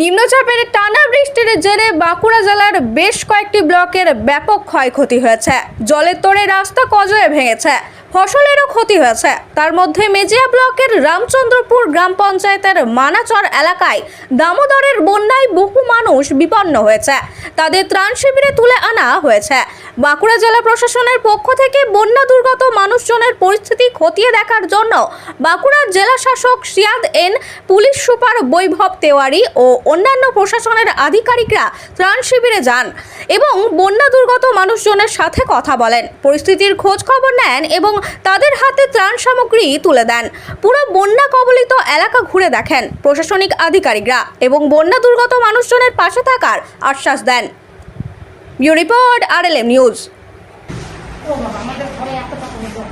নিম্নচাপের টানা বৃষ্টির জেরে বাঁকুড়া জেলার বেশ কয়েকটি ব্লকের ব্যাপক ক্ষয়ক্ষতি হয়েছে। জলের তোড়ে রাস্তা কজয়ে ভেঙেছে। ফসলেরও ক্ষতি হয়েছে। তার মধ্যে মেজিয়া ব্লকের রামচন্দ্রপুর গ্রাম পঞ্চায়েতের মানাচর এলাকায় দামোদরের বন্যায় বহু মানুষ বিপন্ন হয়েছে। তাদের ত্রাণ শিবিরে তুলে আনা হয়েছে। বাঁকুড়া জেলা প্রশাসনের পক্ষ থেকে বন্যা দুর্গত মানুষজনের পরিস্থিতি খতিয়ে দেখার জন্য বাঁকুড়া জেলা শাসক Siyad N, police super Vaibhav Tewari ও অন্যান্য প্রশাসনের আধিকারিকরা ত্রাণ শিবিরে যান এবং বন্যা দুর্গত মানুষজনের সাথে কথা বলেন। পরিস্থিতির খোঁজ খবর নেন এবং তাদের হাতে ত্রাণ সামগ্রী তুলে দেন। পুরো বন্যা কবলিত এলাকা ঘুরে দেখেন প্রশাসনিক আধিকারিকরা এবং বন্যা দুর্গত মানুষজনের পাশে থাকার আশ্বাস দেন। Bureau report, RLM news. ও বাবা, আমাদের ঘরে এত টাকা হতো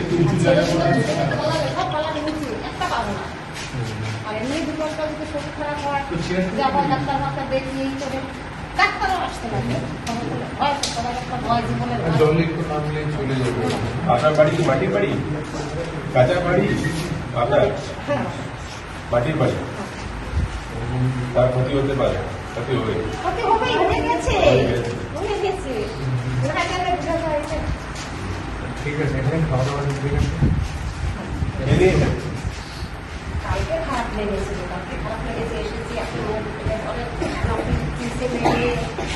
একটু উঁচু জায়গা করে আর এমনি দুপুরটা যদি খারাপ হয় যাব ডাক্তার মাক্তার দেখিয়েই করে ডাক্তারও আসতে যাবে। আপনার বাড়ি কি মাটির বাড়ি? কাঁচা বাড়ি? আপনার? মাটির বাড়ি। তার ক্ষতি হতে পারে ক্ষতি হবে। ঠিক আছে এখানে খাওয়া দাওয়া